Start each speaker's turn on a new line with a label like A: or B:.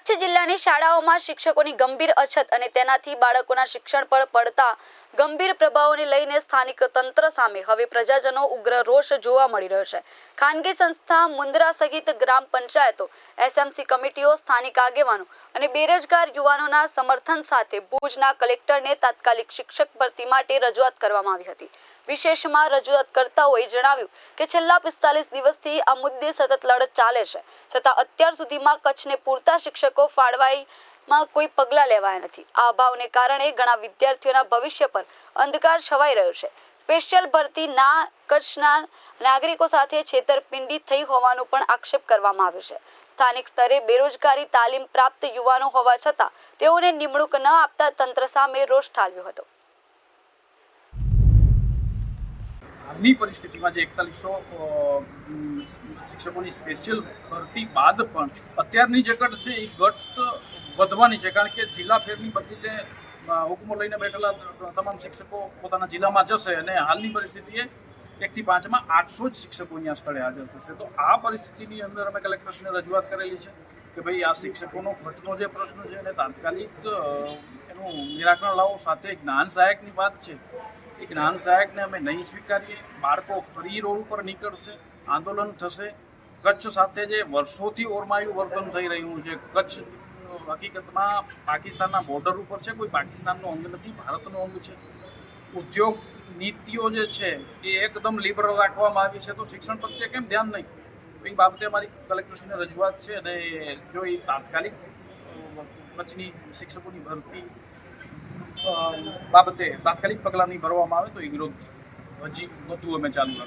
A: કચ્છ જિલ્લાની શાળાઓમાં શિક્ષકોની ગંભીર અછત અને તેનાથી બાળકોના શિક્ષણ પર પડતા ગંભીર પ્રભાવોને લઈને સ્થાનિક તંત્ર સામે હવે પ્રજાજનો ઉગ્ર રોષ જોવા મળી રહ્યો છે. ખાનગી સંસ્થા મુન્દ્રા સહિત ગ્રામ પંચાયતો, એસએમસી કમિટીઓ, સ્થાનિક આગેવાનો અને બેરોજગાર યુવાનોના સમર્થન સાથે ભુજના કલેક્ટરને તાત્કાલિક શિક્ષક ભરતી માટે રજૂઆત કરવામાં આવી હતી. વિશેષમાં રજૂઆત કરતાઓએ જણાવ્યું કે છેલ્લા પિસ્તાલીસ દિવસથી આ મુદ્દે સતત લડત ચાલે છે. છતાં અત્યાર સુધીમાં કચ્છને પૂરતા શિક્ષકો ફાળવાઈમાં કોઈ પગલાં લેવાયા નથી. આ અભાવને કારણે ઘણા વિદ્યાર્થીઓના ભવિષ્ય પર અંધકાર છવાઈ રહ્યો છે. સ્પેશિયલ ભરતી ના કચ્છના નાગરિકો સાથે છેતરપિંડી થઈ હોવાનો પણ આક્ષેપ કરવામાં આવ્યો છે. સ્થાનિક સ્તરે બેરોજગારી તાલીમ પ્રાપ્ત યુવાનો હોવા છતાં તેઓને નિમણૂક ન આપતા તંત્ર સામે રોષ ઠાલવ્યો હતો.
B: હાલની પરિસ્થિતિમાં જે એકતાલીસો શિક્ષકોની સ્પેશિયલ ભરતી બાદ પણ અત્યારની જે ઘટ છે એ ઘટ વધવાની છે કારણ કે જિલ્લા ફેરની બધી જે હુકમો લઈને બેઠેલા તમામ શિક્ષકો પોતાના જિલ્લામાં જશે અને હાલની પરિસ્થિતિએ એકથી પાંચમાં આઠસો જ શિક્ષકો અહીંયા સ્થળે હાજર થશે. તો આ પરિસ્થિતિની અંદર અમે કલેક્ટરશ્રીને રજૂઆત કરેલી છે કે ભાઈ આ શિક્ષકોનો ખર્ચનો જે પ્રશ્ન છે એને તાત્કાલિક એનું નિરાકરણ લાવો. સાથે જ્ઞાન સહાયકની વાત છે. એ જ્ઞાન સહાયકને અમે નહીં સ્વીકારીએ. બાળકો ફરી રોડ ઉપર નીકળશે, આંદોલન થશે. કચ્છ સાથે જે વર્ષોથી ઓરમાયું વર્તન થઈ રહ્યું છે, કચ્છ હકીકતમાં પાકિસ્તાનના બોર્ડર ઉપર છે, કોઈ પાકિસ્તાનનો અંગ નથી, ભારતનો અંગ છે. ઉદ્યોગ નીતિઓ જે છે, એ એકદમ લિબરલ રાખવામાં આવી છે, તો શિક્ષણ પ્રત્યે કેમ ધ્યાન નહીં? એ બાબતે અમારી કલેક્ટરશ્રીને રજૂઆત છે અને જો એ તાત્કાલિક કચ્છની શિક્ષકોની ભરતી બાબતે તાત્કાલિક પગલાં નહીં ભરવામાં આવે તો એ વિરોધ હજી વધુ અમે ચાલુ રાખીશું.